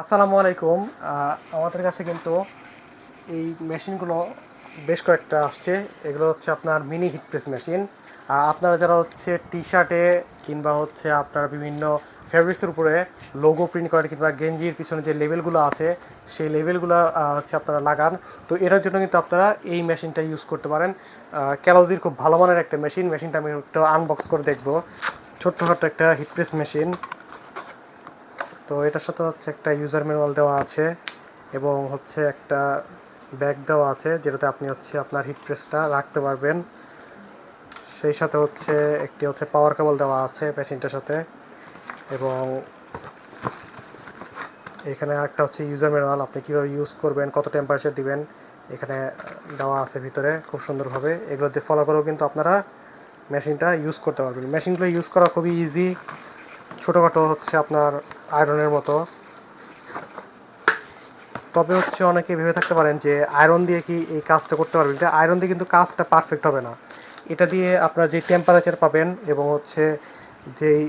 আসসালামু আলাইকুম। আমাদের কাছে কিন্তু এই মেশিনগুলো বেশ কয়েকটা আসছে। এগুলো হচ্ছে আপনার মিনি হিট প্রেস মেশিন আপনারা যারা হচ্ছে টি শার্টে কিংবা হচ্ছে আপনারা বিভিন্ন ফেব্রিক্সের উপরে লোগো প্রিন্ট করেন কিংবা গেঞ্জির পিছনে যে লেভেলগুলো আছে, সেই লেভেলগুলো হচ্ছে আপনারা লাগান। তো এটার জন্য কিন্তু আপনারা এই মেশিনটা ইউজ করতে পারেন। ক্যালোজির খুব ভালো মানের একটা মেশিন মেশিনটা আমি একটু আনবক্স করে দেখব। ছোট্টখাটো একটা হিট প্রেস মেশিন তো এটার সাথে হচ্ছে একটা ইউজার ম্যানুয়াল দেওয়া আছে এবং হচ্ছে একটা ব্যাগ দেওয়া আছে যেটাতে আপনি হচ্ছে আপনার হিট প্রেসটা রাখতে পারবেন। সেই সাথে হচ্ছে একটি হচ্ছে পাওয়ার কেবল দেওয়া আছে মেশিনটার সাথে এবং এখানে একটা হচ্ছে ইউজার ম্যানুয়াল আপনি কীভাবে ইউজ করবেন, কত টেম্পারেচার দিবেন, এখানে দেওয়া আছে ভিতরে খুব সুন্দরভাবে। এগুলো দিয়ে ফলো করেও কিন্তু আপনারা মেশিনটা ইউজ করতে পারবেন। মেশিনগুলো ইউজ করা খুবই ইজি ছোটোখাটো হচ্ছে আপনার আয়রনের মতো। তবে হচ্ছে অনেকে ভেবে থাকতে পারেন যে আয়রন দিয়ে কি এই কাজটা করতে পারবেন? এটা আয়রন দিয়ে কিন্তু কাজটা পারফেক্ট হবে না। এটা দিয়ে আপনারা যে টেম্পারেচার পাবেন এবং হচ্ছে যেই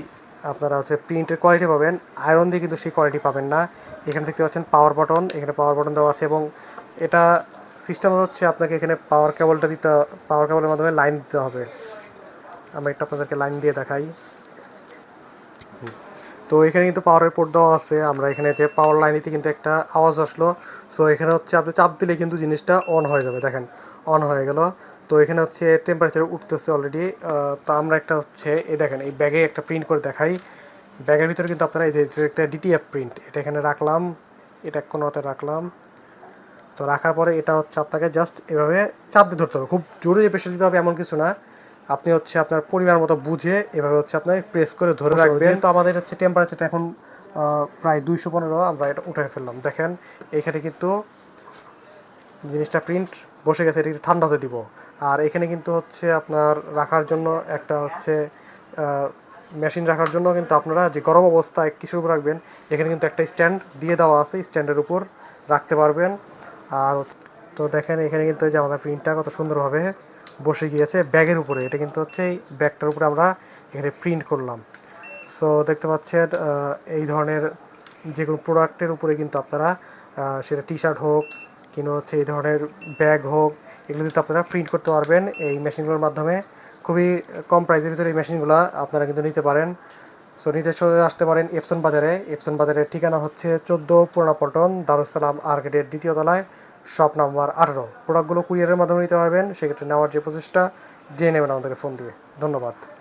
আপনারা হচ্ছে প্রিন্টের কোয়ালিটি পাবেন, আয়রন দিয়ে কিন্তু সেই কোয়ালিটি পাবেন না। এখানে দেখতে পাচ্ছেন পাওয়ার বাটন এখানে পাওয়ার বাটন দেওয়া আছে এবং এটা সিস্টেম হচ্ছে আপনাকে এখানে পাওয়ার কেবলটা দিতে পাওয়ার কেবলের মাধ্যমে লাইন দিতে হবে। আমি একটা আপনাদেরকে লাইন দিয়ে দেখাই। তো এখানে কিন্তু পাওয়ারের পোর্ট দেওয়া আছে। আমরা এখানে যে পাওয়ার লাইনেতে কিন্তু একটা আওয়াজ আসলো। সো এখানে হচ্ছে আপনি চাপ দিলে কিন্তু জিনিসটা অন হয়ে যাবে, দেখেন অন হয়ে গেল। তো এখানে হচ্ছে টেম্পারেচার উঠতেছে অলরেডি তো আমরা একটা হচ্ছে, এই দেখেন, এই ব্যাগে একটা প্রিন্ট করে দেখাই। ব্যাগের ভিতরে কিন্তু আপনারা এই যে একটা ডিটিএফ প্রিন্ট এটা এখানে রাখলাম। এটা কোনো কোনোতে রাখলাম। তো রাখার পরে এটা হচ্ছে আপনাকে জাস্ট এভাবে চাপ দিয়ে ধরতে হবে। খুব জোরে যে প্রেশার দিতে হবে এমন কিছু না। আপনি হচ্ছে আপনার পরিমাণ মতো বুঝে এভাবে হচ্ছে আপনি প্রেস করে ধরে রাখবেন। তো আমাদের হচ্ছে টেম্পারেচারটা এখন প্রায় দুইশো পনেরো আমরা এটা উঠে ফেললাম। দেখেন এখানে কিন্তু জিনিসটা প্রিন্ট বসে গেছে এটা ঠান্ডা হতে দিব। আর এখানে কিন্তু হচ্ছে আপনার রাখার জন্য একটা হচ্ছে মেশিন রাখার জন্য কিন্তু আপনারা যে গরম অবস্থায় কিছুর উপর রাখবেন এখানে কিন্তু একটা স্ট্যান্ড দিয়ে দেওয়া আছে স্ট্যান্ডের উপর রাখতে পারবেন। আর তো দেখেন এখানে কিন্তু এই যে আমাদের প্রিন্টটা কত সুন্দরভাবে বসে গিয়েছে ব্যাগের উপরে। এটা কিন্তু হচ্ছে এই ব্যাগটার উপরে আমরা এখানে প্রিন্ট করলাম। সো দেখতে পাচ্ছেন এই ধরনের যে কোনো প্রোডাক্টের উপরে কিন্তু আপনারা সেটা টি শার্ট হোক, কিংবা হচ্ছে এই ধরনের ব্যাগ হোক, এগুলো কিন্তু আপনারা প্রিন্ট করতে পারবেন। এই মেশিনগুলোর মাধ্যমে খুবই কম প্রাইসের ভিতরে এই মেশিনগুলো আপনারা কিন্তু নিতে পারেন। সো নিতে চলে আসতে পারেন এপসন বাজারে। এপসন বাজারের ঠিকানা হচ্ছে চোদ্দ পুরানা পল্টন দারুসালাম আর্কেটের দ্বিতীয় তলায়। শপ নাম্বার আঠারো। প্রোডাক্টগুলো কুরিয়ারের মাধ্যমে নিতে পারবেন। সেক্ষেত্রে নেওয়ার যে প্রচেষ্টা, জেনে নেবেন আমাদেরকে ফোন দিয়ে। ধন্যবাদ।